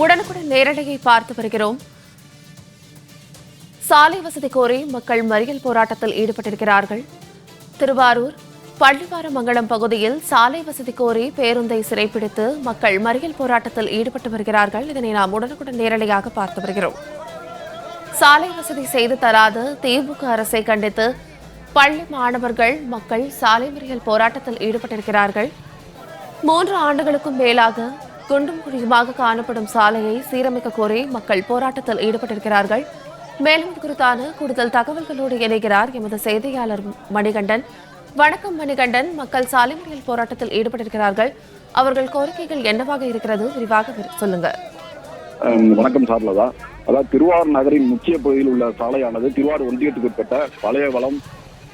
உடனுக்குடன் நேரடியை பார்த்து வருகிறோம். சாலை வசதி கோரி மக்கள் மறியல் போராட்டத்தில் ஈடுபட்டிருக்கிறார்கள். திருவாரூர் பள்ளிவாரமங்கலம் பகுதியில் சாலை வசதி கோரி பேருந்தை சிறைப்பிடித்து மக்கள் மறியல் போராட்டத்தில் ஈடுபட்டு வருகிறார்கள். இதனை நாம் உடனுக்குடன் நேரடியாக பார்த்து வருகிறோம். சாலை வசதி செய்து தராத திமுக அரசை கண்டித்து பள்ளி மாணவர்கள் மக்கள் சாலை மறியல் போராட்டத்தில் ஈடுபட்டிருக்கிறார்கள். மூன்று ஆண்டுகளுக்கும் மேலாக குண்டும் குழியுமாக காணப்படும் சாலையை சீரமைக்க கோரி மக்கள் போராட்டத்தில் ஈடுபட்டிருக்கிறார்கள். மேலும் குறித்தான கூடுதல் தகவல்களோடு இணைகிறார் எமது செய்தியாளர் மணிகண்டன். வணக்கம் மணிகண்டன். மக்கள் சாலை மறியல் போராட்டத்தில் ஈடுபட்டிருக்கிறார்கள். அவர்கள் கோரிக்கைகள் என்னவாக இருக்கிறது? விரிவாக சொல்லுங்க. வணக்கம் சார்லதா. அதாவது திருவாரூர் நகரின் முக்கிய பகுதியில் உள்ள சாலையானது திருவாரூர் ஒன்றியத்துக்கு உட்பட்ட பழையவளம்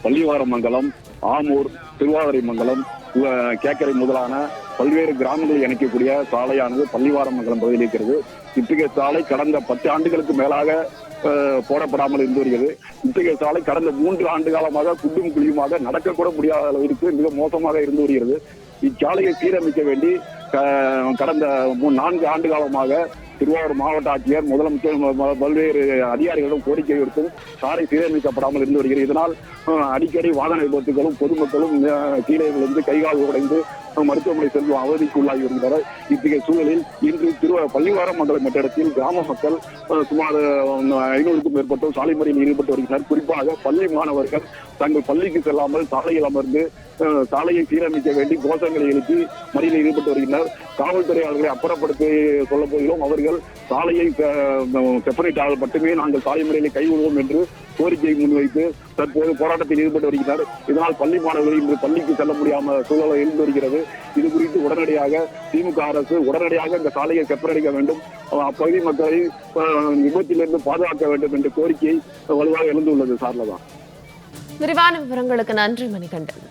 பள்ளிவாரமங்கலம் ஆமூர் திருவாதிரைமங்கலம் மங்கலம் கேக்கரை முதலான பல்வேறு கிராமங்களை இணைக்கக்கூடிய சாலையானது பள்ளிவாரமங்கலம் பகுதியில் இருக்கிறது. இத்தகைய சாலை கடந்த பத்து ஆண்டுகளுக்கு மேலாக போடப்படாமல் இருந்து வருகிறது. இத்தகைய சாலை கடந்த மூன்று ஆண்டு காலமாக குண்டும் குழியுமாக நடக்கக்கூட முடியாத அளவிற்கு மிக மோசமாக இருந்து வருகிறது. இச்சாலையை சீரமைக்க வேண்டி கடந்த மூ- நான்கு ஆண்டு காலமாக திருவாரூர் மாவட்ட ஆட்சியர் முதலமைச்சர் பல்வேறு அதிகாரிகளிடம் கோரிக்கை விடுத்தும் சாலை சீரமைக்கப்படாமல் இருந்து வருகிறது. இதனால் அடிக்கடி வாகன விபத்துகளும் பொதுமக்களும் கீழே விழுந்து கைகால் உடைந்து மருத்துவமனை செல்லும் அவதிக்கு உள்ளாகி வருகின்றனர் இத்தகைய சூழலில் இன்று திரு பள்ளிவாரம் மண்டல இடத்தில் கிராம மக்கள் சுமார் ஐநூறுக்கும் மேற்பட்டோர் சாலை மறியலில் ஈடுபட்டு வருகின்றனர் குறிப்பாக பள்ளி மாணவர்கள் தங்கள் பள்ளிக்கு செல்லாமல் சாலையில் அமர்ந்து சாலையை சீரமைக்க வேண்டி கோஷங்களை எழுப்பி மறியலில் ஈடுபட்டு வருகின்றனர் காவல்துறை அவர்களை அப்புறப்படுத்தி சொல்ல போகிறோம். அவர்கள் சாலையை செப்பரேட் ஆக மட்டுமே நாங்கள் சாலை முறையிலே கைவிடுவோம் என்று கோரிக்கையை முன்வைத்து தற்போது போராட்டத்தில் ஈடுபட்டு வருகிறார். இதனால் பள்ளி மாணவர்கள் இன்று பள்ளிக்கு செல்ல முடியாமல் சூழலை இருந்து வருகிறது. இது குறித்து உடனடியாக திமுக அரசு உடனடியாக இந்த சாலையை செப்பரடிக்க வேண்டும். அப்பகுதி மக்களை அஹ், விபத்திலிருந்து பாதுகாக்க வேண்டும் என்ற கோரிக்கை வலுவாக எழுந்துள்ளது சார்லதான் விரிவான விவரங்களுக்கு நன்றி மணிகண்டன்.